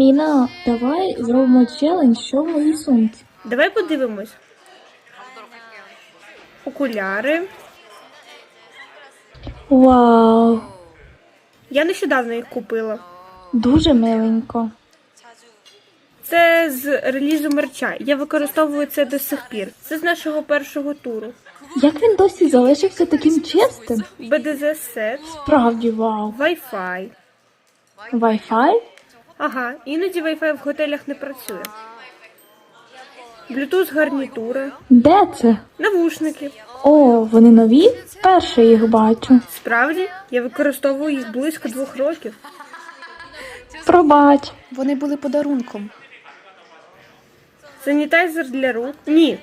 Міна, давай зробимо челендж, що в моїй сумці. Давай подивимось. Окуляри. Вау, Я нещодавно їх купила. дуже миленько. Це з релізу мерча. Я використовую це до сих пір. Це з нашого першого туру. Як він досі залишився таким чистим? BDZ сет, Справді вау. Wi-Fi. Wi-Fi? Ага, іноді Wi-Fi в готелях не працює. Bluetooth гарнітура, Де це? навушники. О, вони нові? Вперше їх бачу. Справді, я використовую їх близько двох років. Пробач. Вони були подарунком. Санітайзер для рук. Ні.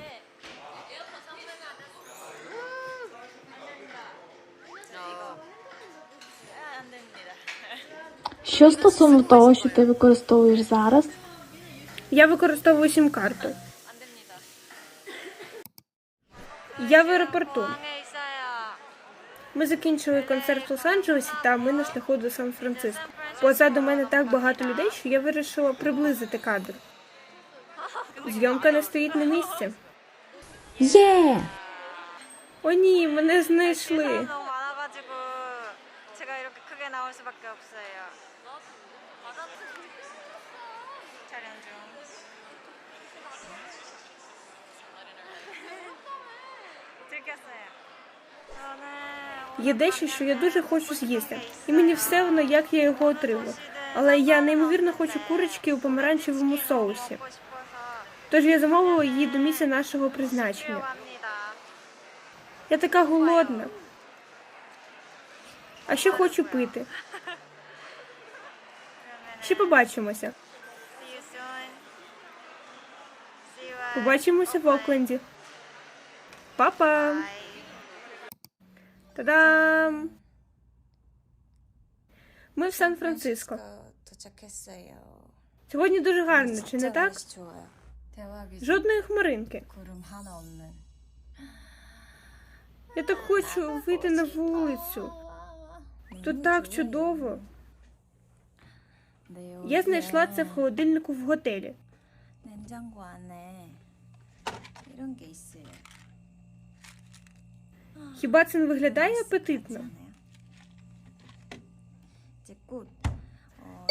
Що стосовно того, що ти використовуєш зараз? Я використовую сім-карту. Я в аеропорту. Ми закінчили концерт в Лос-Анджелесі та ми на шляху до Сан-Франциско. Позаду мене так багато людей, що я вирішила приблизити кадр. Зйомка не стоїть на місці. Є! О ні, мене знайшли. Є дещо, що я дуже хочу з'їсти, і мені все одно, як я його отримую. Але я неймовірно хочу курочки у помаранчевому соусі. Тож я замовила її до місця нашого призначення. Я така голодна. А ще хочу пити. Ще побачимося. Побачимося в Окленді. Папа. Та-дам! Ми в Сан-Франциско. Сьогодні дуже гарно, чи не так? Жодної хмаринки. Я так хочу вийти на вулицю. Тут так чудово. Я знайшла це в холодильнику в готелі. Хіба це не виглядає апетитно?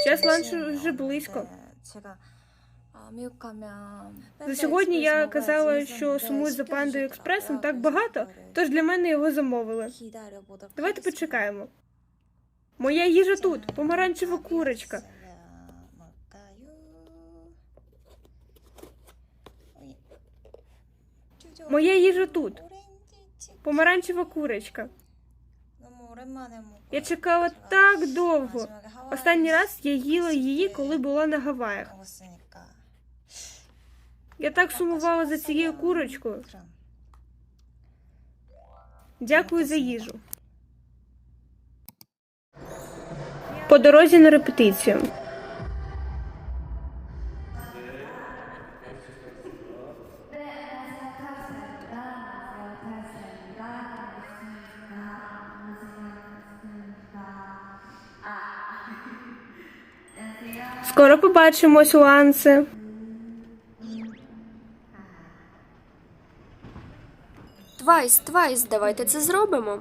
Час ланчу вже близько. За сьогодні я казала, що сумую за пандою експресом так багато, тож для мене його замовили. Давайте почекаємо. Моя їжа тут, помаранчева курочка. Моя їжа тут. Помаранчева курочка. Я чекала так довго. Останній раз я їла її, коли була на Гаваях. Я так сумувала за цією курочкою. Дякую за їжу. По дорозі на репетицію. Скоро побачимось, Ланце. Твайс, Твайс, давайте це зробимо.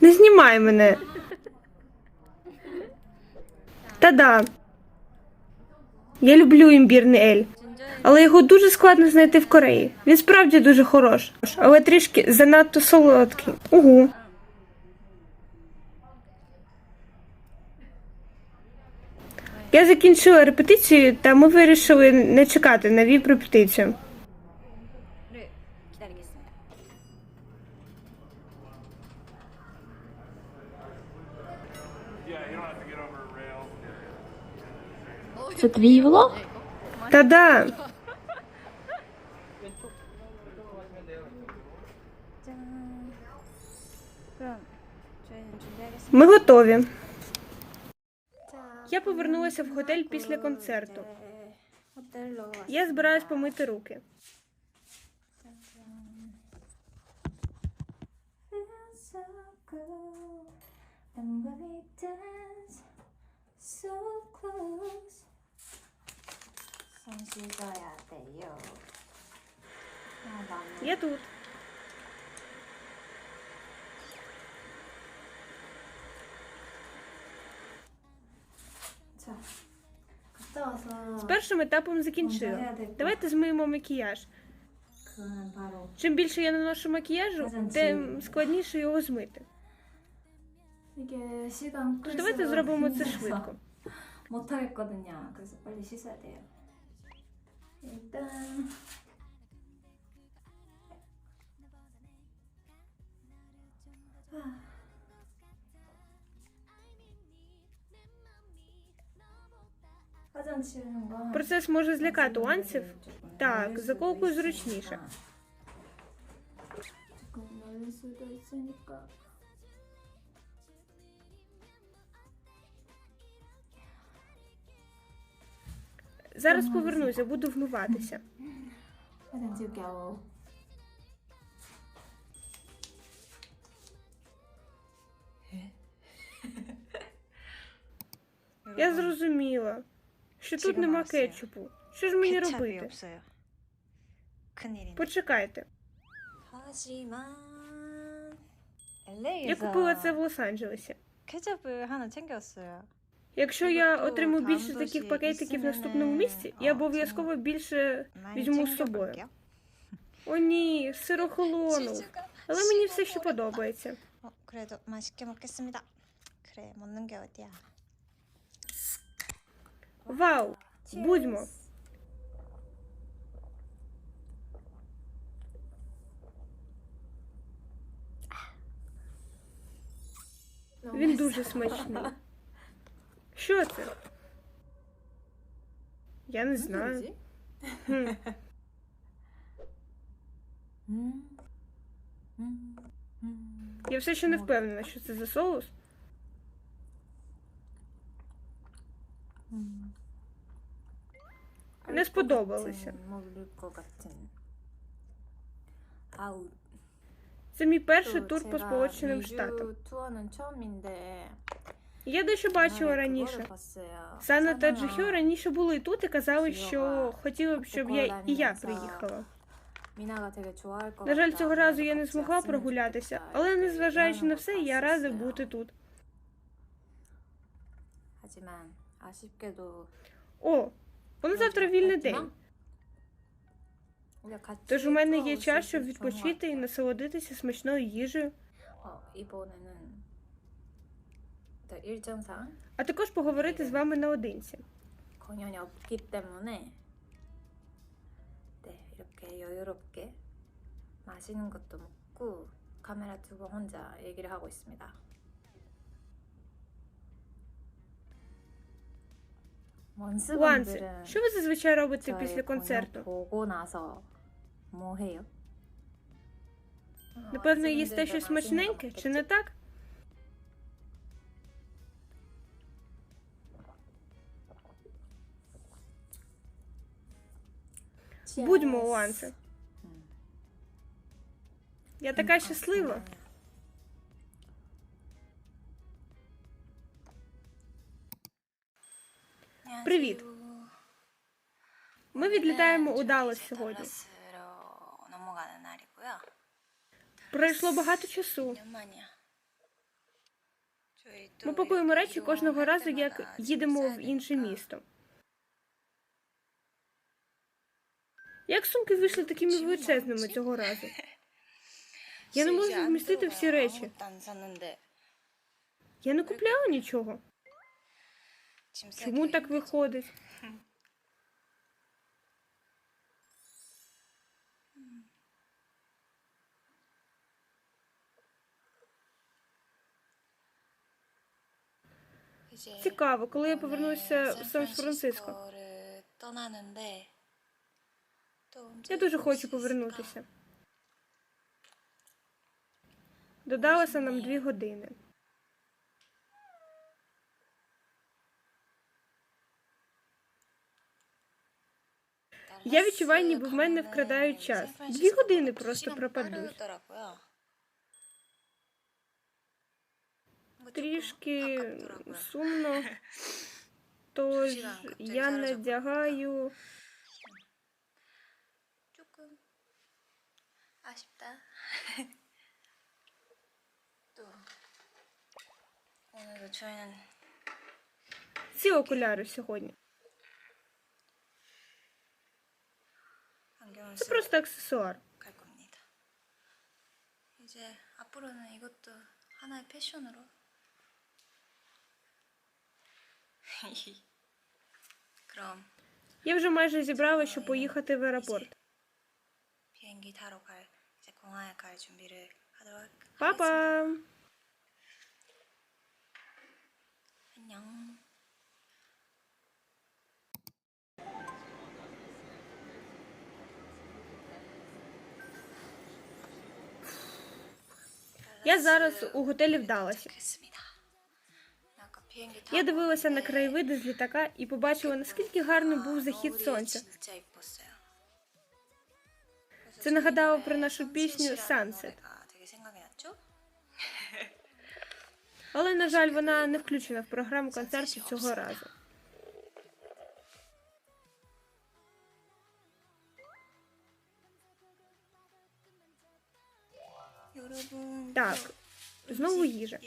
Не знімай мене. Та-да. Я люблю імбірний ель але його дуже складно знайти в Кореї. Він справді дуже хорош, але трішки занадто солодкий. Угу. Я закінчила репетицію, та ми вирішили не чекати на віп репетицію. Це твій влог? Та да. Ми готові. Я повернулася в готель після концерту. Я збираюсь помити руки. And when we dance so close 손 씻어야 돼요 아, 나는 Я тут. 자 갔다 와서 З першим етапом закінчила. Давайте змиємо макіяж. 그거는 바로 Чим більше я наношу макіяжу, тим складніше його змити. 이게 시간 Тож давайте зробимо це 힘들어서 швидко. 못 하겠거든요. 그래서 빨리 씻어야 돼요. 일단 화장 치우는 거 Процес може злякати уанців. Так, заколкою зручніше. Зараз повернуся, буду вмиватися. Я зрозуміла, що тут нема кетчупу. Що ж мені робити? Почекайте. Я купила це в Лос-Анджелесі. Якщо я отримую більше таких пакетиків в наступному місці, я обов'язково більше візьму з собою. О, ні, сирохолону. Але мені все ще подобається. Вау! Будьмо! Він дуже смачний. Що це? Я не знаю. Я все ще не впевнена, що це за соус. Не сподобалося. Це мій перший тур по Сполученим Штатам. Я дещо бачила раніше. Сана та Джихьо раніше були тут і казали, що хотіли б, щоб я і я приїхала. На жаль, цього разу я не змогла прогулятися, але незважаючи на все, я рада бути тут. О, воно завтра вільний день. Тож у мене є час, щоб відпочити і насолодитися смачною їжею. 일단 일정상 а також поговорити з вами наодинці. 공연이 없기 때문에 네 이렇게 여유롭게 맛있는 것도 먹고 카메라 두고 혼자 얘기를 하고 있습니다. Уанце, 원스분들은 що ви зазвичай робите 저의 після 공연 концерту? 보고 나서 뭐 해요? Напевно, їсте щось смачненьке, чи не так? Будьмо у Уансе. Я така щаслива. Привіт. Ми відлітаємо у Даллас сьогодні. Пройшло багато часу. Ми пакуємо речі кожного разу, як їдемо в інше місто. Як сумки вийшли такими величезними цього разу? Я не можу вмістити всі речі. Я не купляла нічого. Чому так виходить? Цікаво, коли я повернуся в Сан-Франциско. Я дуже хочу повернутися. Додалося нам дві години. Я відчуваю, ніби в мене вкрадають час. Дві години просто пропадуть. Трішки сумно, тож я надягаю. 아쉽다. 또 오늘도 저희는 ці окуляри сьогодні. 안경을 Це 쓰고 просто аксесуар. 갈 겁니다. 이제 앞으로는 이것도 하나의 패션으로 그럼 Я вже майже зібрала, щоб поїхати в аеропорт. 비행기 타러 갈 이제 공항에 갈 준비를 하도록 하겠습니다. Па-па! 안녕. Я зараз у готелі вдалася. 그랬습니다. 아까 비행기 Я 타고 дивилася на 갈 때 краєвиди з літака і побачила, наскільки гарний був захід 노을이 сонця. 진짜 이뻤어요. Це нагадало про нашу пісню Sunset. Але, на жаль, вона не включена в програму концертів цього разу. Так, знову їжа.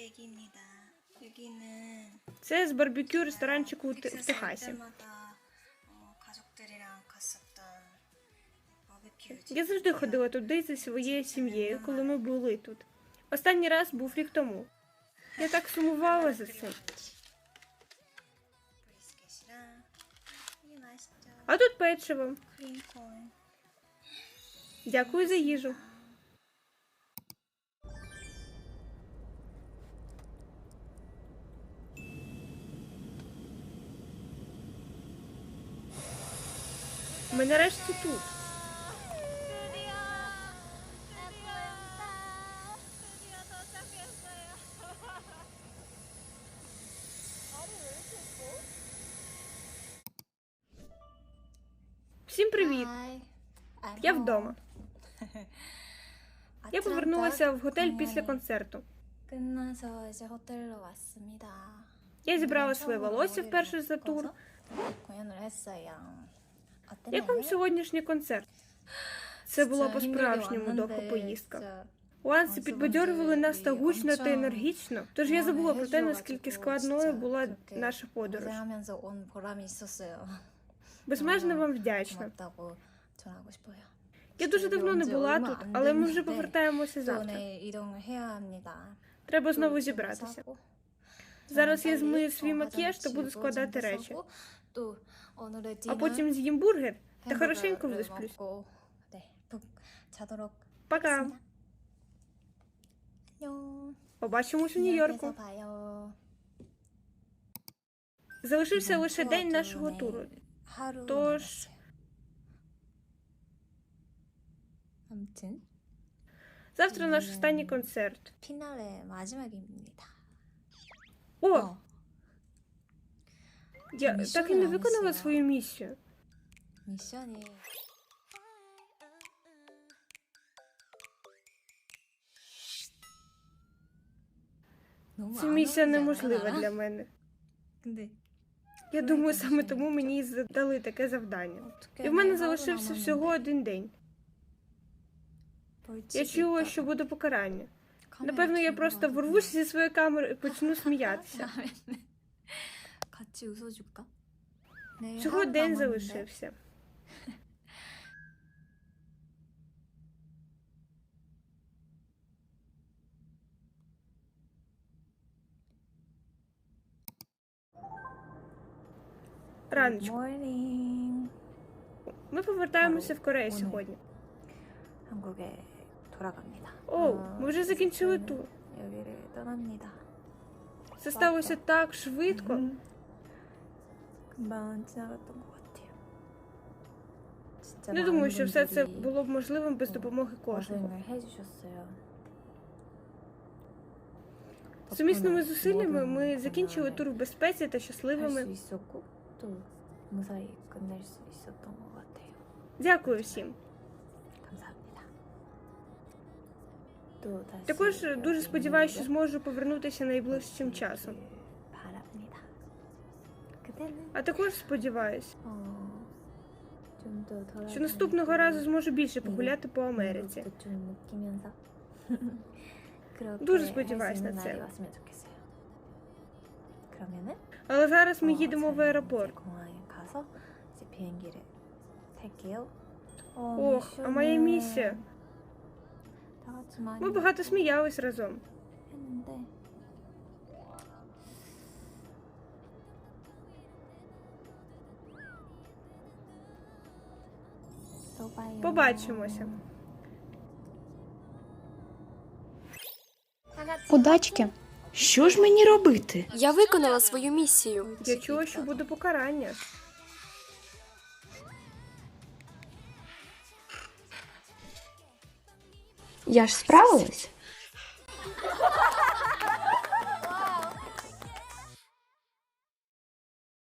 Це з барбекю ресторанчику в Техасі. Я завжди ходила туди зі своєю сім'єю, коли ми були тут. Останній раз був рік тому. Я так сумувала за цим. А тут печиво. Дякую за їжу. Ми нарешті тут. вдома. Я повернулася в готель після концерту. Я зібрала своє волосся вперше за тур. Як вам сьогоднішній концерт? Це була по-справжньому довга поїздка. Уанси підбадьорювали нас та гучно та енергічно. Тож я забула про те, наскільки складною була наша подорож. Безмежно вам вдячна. Я дуже давно не була тут, але ми вже повертаємося завтра. Треба знову зібратися. Зараз я змию свій макіяж та буду складати речі. А потім з'їм бургер та хорошенько висплюсь. Пока. Побачимось у Нью-Йорку. Залишився лише день нашого туру. Тож. 아무튼 Завтра наш останній концерт. 피날레 마지막입니다. О, 어, я місію так і не не виконала нанесла. свою місію. 미션이 너무 Ця 안 місія 어울리지 неможлива 않아? для мене. 근데 Я думаю, саме тому мені і задали таке завдання. 어떻게 І в мене 내 하루 залишився 남았는데 всього один день. 벌칙이 Я чула, 있다고. що буде покарання. 카메라 Напевно, я 들고 просто 가서 ворвусь зі своєї камери і почну сміятися. 다음에는 같이 웃어줄까? 내 Всього 하루 день 남았는데 залишився. Раночку. morning. Ми повертаємося в Корею Вони. сьогодні. 한국에 돌아갑니다. Оу, 어, ми вже закінчили 저희는 тур. 여기를 떠납니다. Це сталося так швидко. 금방 지나갔던 것 같아요. 진짜 Не 많은 думаю, що все це 분들이 було б можливим без допомоги кожного. 고생을 해주셨어요. Сумісними 덕분에 зусиллями ми 모든 закінчили 공연을 тур в безпеці та щасливими. 할수 있었고 또 무사히 끝낼 수 있었던 것 같아요. Дякую всім. Також е, дуже сподіваюся, що зможу повернутися найближчим часом. А також сподіваюся, що наступного разу зможу більше погуляти по Америці. Дуже сподіваюся на це. Але зараз ми їдемо в аеропорт. Ох, а моя місія. Ми багато сміялись разом. Побачимося. Подачки. Що ж мені робити? Я виконала свою місію. Я чула, що буде покарання. Я ж справилась?